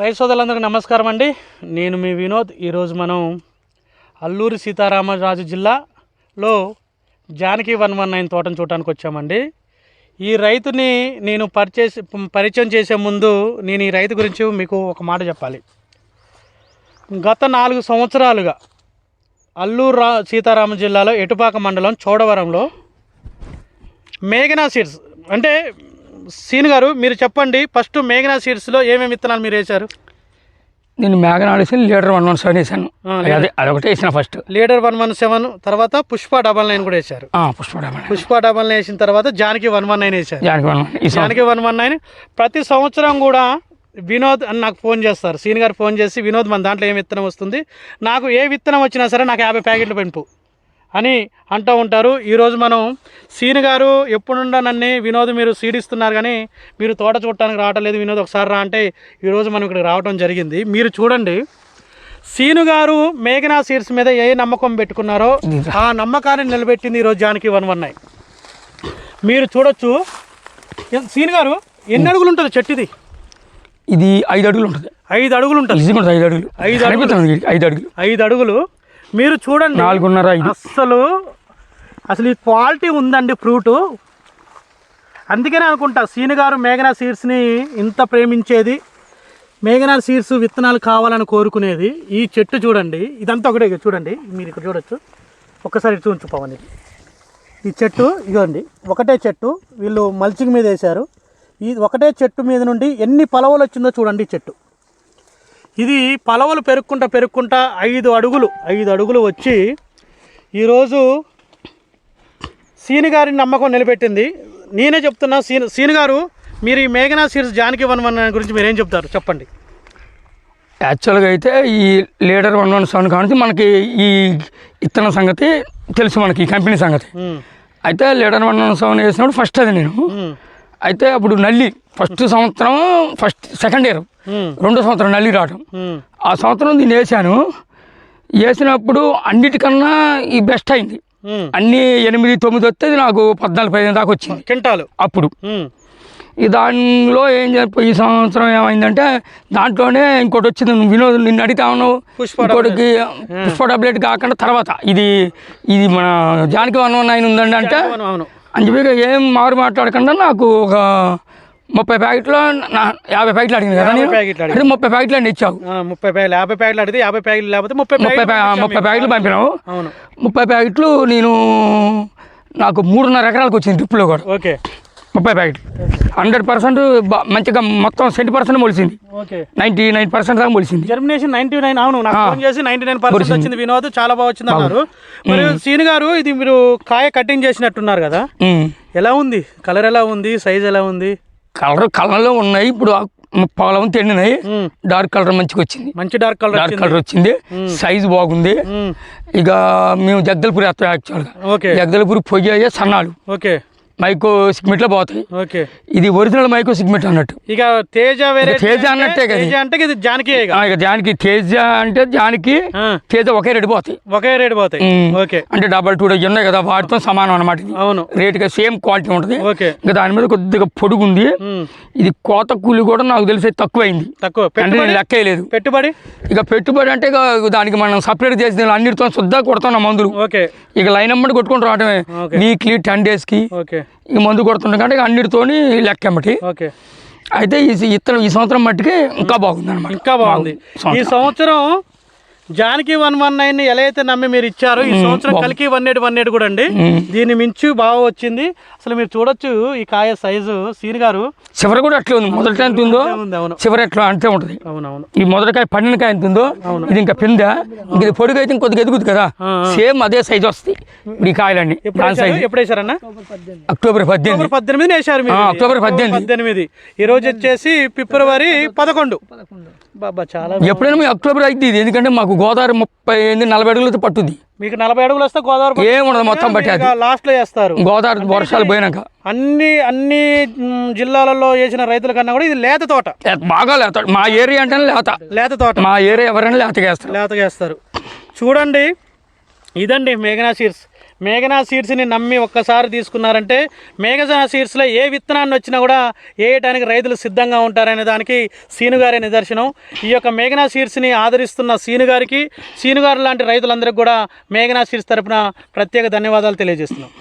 రైతు సోదరులందరికీ నమస్కారం అండి. నేను మీ వినోద్. ఈరోజు మనం అల్లూరి సీతారామరాజు జిల్లాలో జానకి వన్ వన్ నైన్ తోటను చూడటానికి వచ్చామండి. ఈ రైతుని నేను పరిచయ పరిచయం చేసే ముందు నేను ఈ రైతు గురించి మీకు ఒక మాట చెప్పాలి. గత నాలుగు సంవత్సరాలుగా అల్లూరు రా సీతారామ జిల్లాలో ఎటుపాక మండలం చోడవరంలో మేఘనా సీడ్స్ అంటే సీన్ గారు మీరు చెప్పండి ఫస్ట్ మేఘనా సీడ్స్లో ఏమేమి విత్తనాలు మీరు వేశారు? నేను మేఘనాడు వేసి లీటర్ వన్ వన్ సెవెన్ వేసాను అదే అదొకటి వేసిన first. Leader one one seven తర్వాత పుష్ప డబల్ నైన్ కూడా వేశారు. పుష్పడమని పుష్ప డబల్ నైన్. వేసిన తర్వాత జానకి వన్ వన్ నైన్ వేశారు. దానికి one Janaki one one nine. ప్రతి సంవత్సరం కూడా వినోద్ అని నాకు ఫోన్ చేస్తారు. సీన్ గారు ఫోన్ చేసి వినోద్ మన దాంట్లో ఏం విత్తనం వస్తుంది? నాకు ఏ విత్తనం వచ్చినా సరే నాకు యాభై ప్యాకెట్లు పెంపు. అని అంటూ ఉంటారు. ఈరోజు మనం సీన్ గారు ఎప్పుడుండా నన్ను వినోద్ మీరు సీడ్ ఇస్తున్నారు కానీ మీరు తోట చూడటానికి రావటం లేదు వినోద్ ఒకసారి రా అంటే ఈరోజు మనం ఇక్కడికి రావడం జరిగింది. మీరు చూడండి. సీను గారు మేఘనా సీడ్స్ మీద ఏ నమ్మకం పెట్టుకున్నారో ఆ నమ్మకాన్ని నిలబెట్టింది ఈరోజు జానకి వన్ వన్ నైన్. మీరు చూడొచ్చు. సీన్ గారు ఎన్ని అడుగులు ఉంటుంది చెట్టు ఇది ఇది ఐదు అడుగులు ఉంటుంది. ఐదు అడుగులు ఉంటుంది. ఐదు అడుగులు. ఐదు అడుగులు. ఐదు అడుగులు. మీరు చూడండి. నాలుగున్నర అస్సలు అసలు ఈ క్వాలిటీ ఉందండి ఫ్రూట్. అందుకనే అనుకుంటా సీను గారు మేఘనా సీడ్స్ని ఇంత ప్రేమించేది మేఘనా సీడ్స్ విత్తనాలు కావాలని కోరుకునేది ఈ చెట్టు చూడండి. ఇదంతా ఒకటే చూడండి. మీరు ఇక్కడ చూడొచ్చు. ఒక్కసారి చూంచు పవన్ ఈ చెట్టు ఇదిగోండి ఒకటే చెట్టు. వీళ్ళు మల్చింగ్ మీద వేశారు. ఈ ఒకటే చెట్టు మీద నుండి ఎన్ని పలవలు వచ్చిందో చూడండి ఈ చెట్టు. ఇది పలవలు పెరుక్కుంటా పెరుక్కుంటా ఐదు అడుగులు ఐదు అడుగులు వచ్చి ఈరోజు సీని గారి నమ్మకం నిలబెట్టింది. నేనే చెప్తున్నా సీన్ సీని గారు మీరు ఈ మేఘనా సీరీస్ జానకి వన్ వన్ గురించి మీరేం చెప్తారు? చెప్పండి. యాక్చువల్గా అయితే ఈ లీటర్ వన్ వన్ సెవెన్ కానించి మనకి ఈ ఇత్తనం సంగతి తెలుసు మనకి ఈ కంపెనీ సంగతి. అయితే లీటర్ వన్ వన్ సెవెన్ వేసినప్పుడు ఫస్ట్ అది నేను. అయితే అప్పుడు నల్లి ఫస్ట్ సంవత్సరం ఫస్ట్ సెకండ్ ఇయర్ రెండో సంవత్సరం నల్లి రావడం ఉమ్, ఆ సంవత్సరం దీన్ని వేసాను. వేసినప్పుడు అన్నిటికన్నా ఈ బెస్ట్ అయింది. ఉమ్. అన్ని ఎనిమిది తొమ్మిది వస్తే నాకు పద్నాలుగు పదిహేను దాకా వచ్చింది. కింటాలు అప్పుడు. ఈ దానిలో ఏం చెప్ప ఈ సంవత్సరం ఏమైందంటే దాంట్లోనే ఇంకోటి వచ్చింది. వినోద్ నిన్ను అడిగితే ఉన్నావు ఇంకోటికి పుష్ప టాబ్లెట్ కాకుండా తర్వాత. ఇది ఇది మన జానకి వన్ వన్ నైన్ ఉందండి అంటే అని చెప్పి ఏం మారు మాట్లాడకుండా నాకు ఒక ముప్పై ప్యాకెట్లో యాభై ప్యాకెట్లు అడిగింది కదా నేను. ముప్పై ప్యాకెట్లు అండి ఇచ్చావు. ముప్పై ప్యాకెట్లు యాభై ప్యాకెట్లు అడిగితే యాభై ప్యాకెట్లు లేకపోతే ముప్పై ముప్పై ముప్పై ప్యాకెట్లు పంపినావు. అవును. ముప్పై ప్యాకెట్లు నేను నాకు మూడున్నర ఎకరాలకు వచ్చింది డ్రిప్లో కూడా. ఓకే. ముప్పై ప్యాకెట్లు. హండ్రెడ్ పర్సెంట్ మంచిగా మొత్తం సెంటీ పర్సెంట్ మొలిసింది. ఓకే. నైంటీ నైన్ పర్సెంట్ దాకా మొలిసింది. జర్మినేషన్ నైన్టీ నైన్ అవును నాకు ఫోన్ చేసి నైన్టీ నైన్ పర్సెంట్ వచ్చింది వినోద్ చాలా బాగా వచ్చింది అన్నారు. మరి సీన్ గారు ఇది మీరు కాయ కటింగ్ చేసినట్టున్నారు కదా. ఎలా ఉంది? కలర్ ఎలా ఉంది? సైజ్ ఎలా ఉంది? కలర్ కలర్లో ఉన్నాయి. ఇప్పుడు పాలం తిండినాయి. డార్క్ కలర్ మంచిగా వచ్చింది. మంచి డార్క్ కలర్ డార్క్ కలర్ వచ్చింది. సైజు బాగుంది. ఇక మేము జగదల్పూర్ వేస్తాం యాక్చువల్గా ఓకే. జగదల్పూర్ పొయ్యి అయ్యే సన్నాలు. ఓకే. మైకో సిగ్మెంట్లో పోతాయి. ఓకే. ఇది ఒరిజినల్ మైకో సిగ్మెంట్ అన్నట్టు. ఇక తేజ వేరే తేజ అన్నట్టే కదా. తేజ అంటే ఇది జానకి ఇక. తేజ అంటే దానికి ఆ, తేజ ఒకే రేటు పోతాయి. ఒకే రేటు పోతాయి. ఓకే. అంటే డబల్ టూ డజన్ ఉన్నాయి కదా వాటితో సమానం అనమాట అవును. రేటుగా సేమ్ క్వాలిటీ ఉంటుంది. ఓకే. ఇంకా దాని మీద కొద్దిగా పొడుగు ఉంది. ఇది కోత కూలి కూడా నాకు తెలిసి తక్కువైంది. తక్కువ. అంటే నేను లెక్క వేయలేదు పెట్టుబడి? ఇక పెట్టుబడి అంటే ఇక దానికి మనం సపరేట్ చేసి అన్నిటితో శుద్ధ కొడుతున్నాం మందులు. ఓకే. ఇక లైన్ అమ్మటి కొట్టుకుంటూ రావటమే. వీక్లీ టెన్ డేస్కి ఓకే. ఇక మందు ఇక అన్నిటితోని లెక్క ఎమ్మటి ఓకే. అయితే ఈ ఇతర ఈ సంవత్సరం మట్టుకి ఇంకా బాగుంది అనమాట ఇంకా బాగుంది. ఈ సంవత్సరం జానకి వన్ వన్ నైన్ ఎలా అయితే నమ్మి మీరు ఇచ్చారో ఈ సంవత్సరం కలికి వన్ ఎయిట్ వన్ ఎయిట్ కూడా అండి. దీన్ని మించి బాగా వచ్చింది. అసలు మీరు చూడొచ్చు ఈ కాయ సైజు సీన్ గారు. చివరి కూడా అట్లే ఉంది. మొదటి ఎంత ఉందో? చివరి ఎట్లా అంతే ఉంటుంది. అవునవును. ఈ మొదటికాయ పండినకాయ ఎంత ఉందో? ఇది ఇంకా పింద. ఇది పొడుగు అయితే ఇంకొద్దిగా ఎదుగుతుంది కదా? సేమ్ అదే సైజ్ వస్తాయి ఇప్పుడు ఈ కాయలన్నీ. దాని సైజ్? ఎప్పుడు వేశారన్నా? అక్టోబర్ పద్దెనిమిది. పద్దెనిమిది ఆ, అక్టోబర్ పద్దెనిమిది. పద్దెనిమిది. ఈ రోజు వచ్చేసి ఫిబ్రవరి పదకొండు. బాబా చాలా ఎప్పుడైనా మీ అక్టోబర్ అయితే ఇది. ఎందుకంటే మాకు గోదావరి ముప్పై ఎనిమిది నలభై అడుగులతో పట్టుద్ది. మీకు నలభై అడుగులు వస్తే గోదావరి ఏం ఉండదు మొత్తం బట్టి అది లాస్ట్లో వేస్తారు గోదావరి వర్షాలు పోయినాక. అన్ని అన్ని జిల్లాలలో వేసిన రైతుల కన్నా కూడా ఇది లేత తోట. బాగా లేత. మా ఏరియా అంటేనే లేత. లేత తోట. మా ఏరియా ఎవరైనా లేతగా వేస్తారు లేతగా వేస్తారు చూడండి ఇదండి మేఘనా సీడ్స్. మేఘనా సీడ్స్ని నమ్మి ఒక్కసారి తీసుకున్నారంటే మేఘనా సీడ్స్లో ఏ విత్తనాన్ని వచ్చినా కూడా వేయటానికి రైతులు సిద్ధంగా ఉంటారనే దానికి సీనుగారే నిదర్శనం. ఈ యొక్క మేఘనా సీడ్స్ని ఆదరిస్తున్న సీనుగారికి సీనుగారు లాంటి రైతులందరికీ కూడా మేఘనా సీడ్స్ తరపున ప్రత్యేక ధన్యవాదాలు తెలియజేస్తున్నాం.